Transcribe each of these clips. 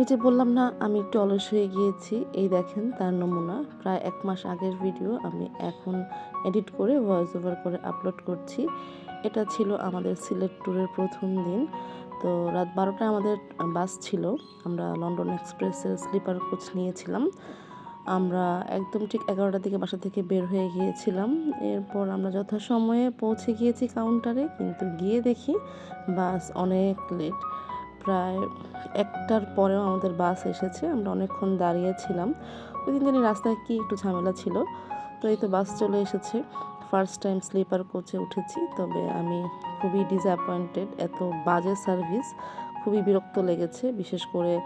ওই যে বললাম না, আমি একটু অলস হয়ে গিয়েছি। এই দেখেন তার নমুনা। প্রায় এক মাস আগের ভিডিও আমি এখন এডিট করে ভয়েস ওভার করে আপলোড করছি। এটা ছিল আমাদের সিলেট ট্যুরের প্রথম দিন। তো রাত বারোটায় আমাদের বাস ছিল। আমরা লন্ডন এক্সপ্রেসের স্লিপার কোচ নিয়েছিলাম। আমরা একদম ঠিক এগারোটার দিকে বাসা থেকে বের হয়ে গিয়েছিলাম। এরপর আমরা যথাসময়ে পৌঁছে গিয়েছি কাউন্টারে কিন্তু গিয়ে দেখি বাস অনেক লেট প্রায় একটার পরেও আমাদের বাস এসেছে। আমরা অনেকক্ষণ দাঁড়িয়েছিলাম। ওই দিন জানি রাস্তায় কি একটু ঝামেলা ছিল। তো এই তো বাস চলে এসেছে। ফার্স্ট টাইম স্লিপার কোচে উঠেছি। তবে আমি খুবই ডিসঅ্যাপয়েন্টেড এত বাজে সার্ভিস খুবই বিরক্ত লেগেছে। বিশেষ করে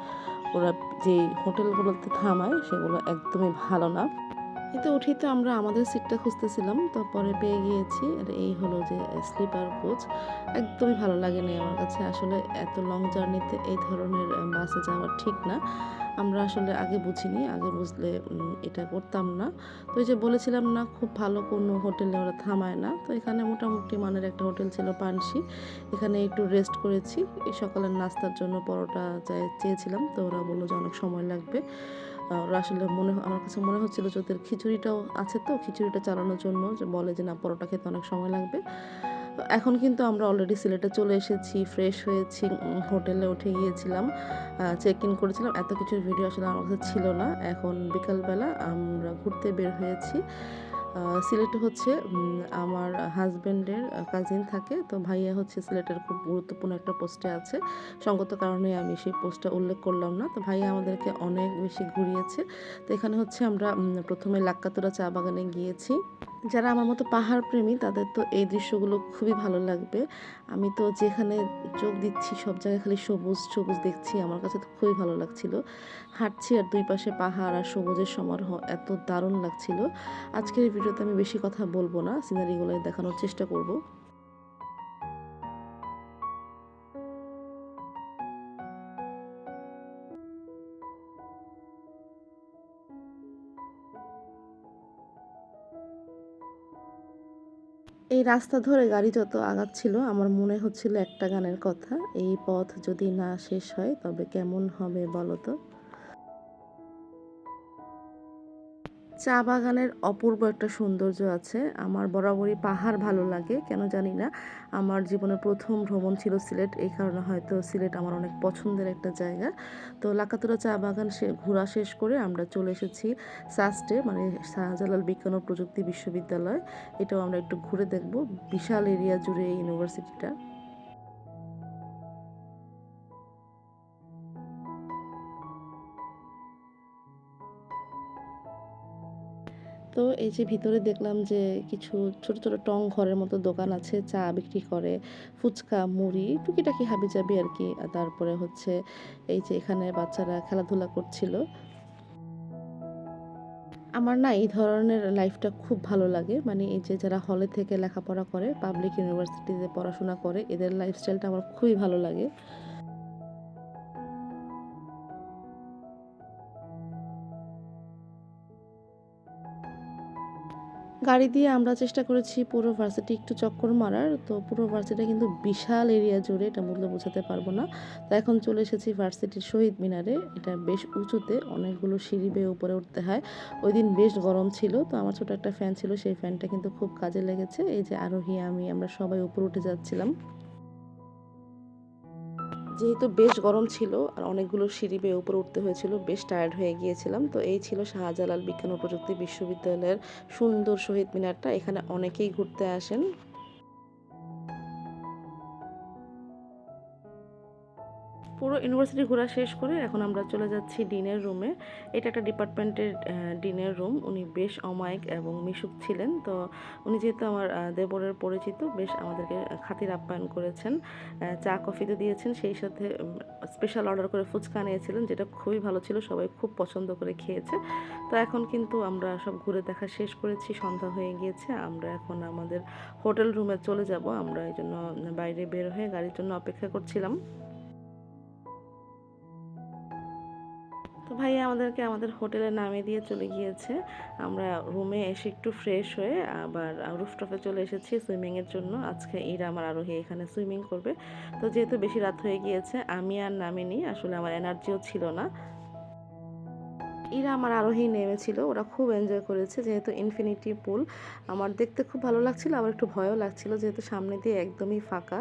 ওরা যে হোটেলগুলোতে থামায়, সেগুলো একদমই ভালো না। এতে উঠেই তো আমরা আমাদের সিটটা খুঁজতেছিলাম তো পরে পেয়ে গিয়েছি। আর এই হলো যে স্লিপার কোচ একদমই ভালো লাগেনি আমার কাছে। আসলে এত লং জার্নিতে এই ধরনের বাসে যাওয়া ঠিক না। আমরা আসলে আগে বুঝিনি, আগে বুঝলে এটা করতাম না। তো এই যে বলেছিলাম না, খুব ভালো কোনো হোটেলে ওরা থামায় না। তো এখানে মোটামুটি মানের একটা হোটেল ছিল পানসি। এখানে একটু রেস্ট করেছি। এই সকালের নাস্তার জন্য পরোটা চেয়েছিলাম, তো ওরা বলল যে অনেক সময় লাগবে। ওরা আসলে মনে আমার কাছে মনে হচ্ছিল যে ওদের খিচুড়িটাও আছে তো, খিচুড়িটা চালানোর জন্য, যে বলে যে না, পরোটা খেতে অনেক সময় লাগবে। এখন কিন্তু আমরা অলরেডি সিলেটে চলে এসেছি ফ্রেশ হয়েছি হোটেলে উঠে গিয়েছিলাম চেক ইন করেছিলাম, এত কিছু ভিডিও আসলে আমার কাছে ছিল না। এখন বিকালবেলা আমরা ঘুরতে বের হয়েছি। সিলেটে হচ্ছে আমার হাজব্যান্ডের কাজিন থাকে, তো ভাইয়া হচ্ছে সিলেটের খুব গুরুত্বপূর্ণ একটা পোস্টে আছে। সঙ্গত কারণে আমি সেই পোস্টটা উল্লেখ করলাম না। তো ভাইয়া আমাদেরকে অনেক বেশি ঘুরিয়েছে। তো এখানে হচ্ছে আমরা প্রথমে লাক্কাতুরা চা বাগানে গিয়েছি। যারা আমার মতো পাহাড় প্রেমী তাদের তো এই দৃশ্যগুলো খুবই ভালো লাগবে। আমি তো যেখানে চোখ দিচ্ছি, সব জায়গায় খালি সবুজ সবুজ দেখছি। আমার কাছে তো খুবই ভালো লাগছিল। হাঁটছি আর দুই পাশে পাহাড় আর সবুজের সমারোহ এত দারুণ লাগছিল। আজকের ভিডিওতে আমি বেশি কথা বলব না সিনারিগুলো দেখানোর চেষ্টা করব। এই রাস্তা ধরে গাড়ি যত আগাচ্ছিল, আমার মনে হচ্ছিল একটা গানের কথা, এই পথ যদি না শেষ হয় তবে কেমন হবে বলো তো? চা বাগানের অপূর্ব একটা সৌন্দর্য আছে। আমার বরাবরই পাহাড় ভালো লাগে, কেন জানি না। আমার জীবনের প্রথম ভ্রমণ ছিল সিলেট, এই কারণে হয়তো সিলেট আমার অনেক পছন্দের একটা জায়গা। তো লাকাতুরা চা বাগান ঘোরা শেষ করে আমরা চলে এসেছি সাস্টে মানে শাহজালাল বিজ্ঞান ও প্রযুক্তি বিশ্ববিদ্যালয়। এটাও আমরা একটু ঘুরে দেখব। বিশাল এরিয়া জুড়ে এই ইউনিভার্সিটিটা। তো এই যে ভিতরে দেখলাম যে কিছু ছোট ছোট টং ঘরের মতো দোকান আছে, চা বিক্রি করে, ফুচকা, মুড়ি, টুকিটাকি হাবি যাবি আর কি। তারপরে হচ্ছে এই যে এখানে বাচ্চারা খেলাধুলা করছিল। আমার না এই ধরনের লাইফটা খুব ভালো লাগে। মানে এই যে যারা হলে থেকে লেখাপড়া করে পাবলিক ইউনিভার্সিটিতে পড়াশোনা করে, এদের লাইফস্টাইলটা আমার খুবই ভালো লাগে। গাড়ি দিয়ে আমরা চেষ্টা করেছি পুরো ভার্সিটি একটু চক্কর মারার, তো পুরো ভার্সিটি কিন্তু বিশাল এরিয়া জুড়ে, এটা মূল্য বোঝাতে পারব না। তো এখন চলে এসেছি ভার্সিটির শহীদ মিনারে, এটা বেশ উঁচুতে, অনেকগুলো সিঁড়ি বেয়ে উপরে উঠতে হয়। ওই দিন বেশ গরম ছিল, তো আমার ছোট একটা ফ্যান ছিল, সেই ফ্যানটা কিন্তু খুব কাজে লেগেছে। এই যে আরোহী, আমি, আমরা সবাই উপরে উঠে যাচ্ছিলাম। যেহেতু বেশ গরম ছিল আর অনেকগুলো সিঁড়ি বেয়ে উপরে উঠতে হয়েছিল, বেশ টায়ার্ড হয়ে গিয়েছিলাম। তো এই ছিল শাহজালাল বিজ্ঞান ও প্রযুক্তি বিশ্ববিদ্যালয়ের সুন্দর শহীদ মিনারটা। এখানে অনেকেই ঘুরতে আসেন। পুরো ইউনিভার্সিটি ঘোরা শেষ করে এখন আমরা চলে যাচ্ছি ডিনের রুমে। এটা একটা ডিপার্টমেন্টের ডিনের রুম। উনি বেশ অমায়িক এবং মিশুক ছিলেন। তো উনি যেহেতু আমার দেবরের পরিচিত, বেশ আমাদেরকে খাতির আপ্যায়ন করেছেন। চা, কফি তো দিয়েছেন। সেই সাথে স্পেশাল অর্ডার করে ফুচকা নিয়েছিলেন যেটা খুবই ভালো ছিল। সবাই খুব পছন্দ করে খেয়েছে। তো এখন কিন্তু আমরা সব ঘুরে দেখা শেষ করেছি, সন্ধ্যা হয়ে গিয়েছে। আমরা এখন আমাদের হোটেল রুমে চলে যাব। আমরা এই জন্য বাইরে বের হয়ে গাড়ির জন্য অপেক্ষা করছিলাম। তো ভাইয়া আমাদেরকে আমাদের হোটেলে নামিয়ে দিয়ে চলে গিয়েছে। আমরা রুমে এসে একটু ফ্রেশ হয়ে আবার রুফটপে চলে এসেছি সুইমিংয়ের জন্য। আজকে ইরা আমার আরোহী এখানে সুইমিং করবে। তো যেহেতু বেশি রাত হয়ে গিয়েছে, আমি আর নামিনি, আসলে আমার এনার্জিও ছিল না। ইরা আমার আরোহী নেমেছিল, ওরা খুব এনজয় করেছে যেহেতু ইনফিনিটি পুল আমার দেখতে খুব ভালো লাগছিল, আবার একটু ভয়ও লাগছিল যেহেতু সামনে দিয়ে একদমই ফাঁকা।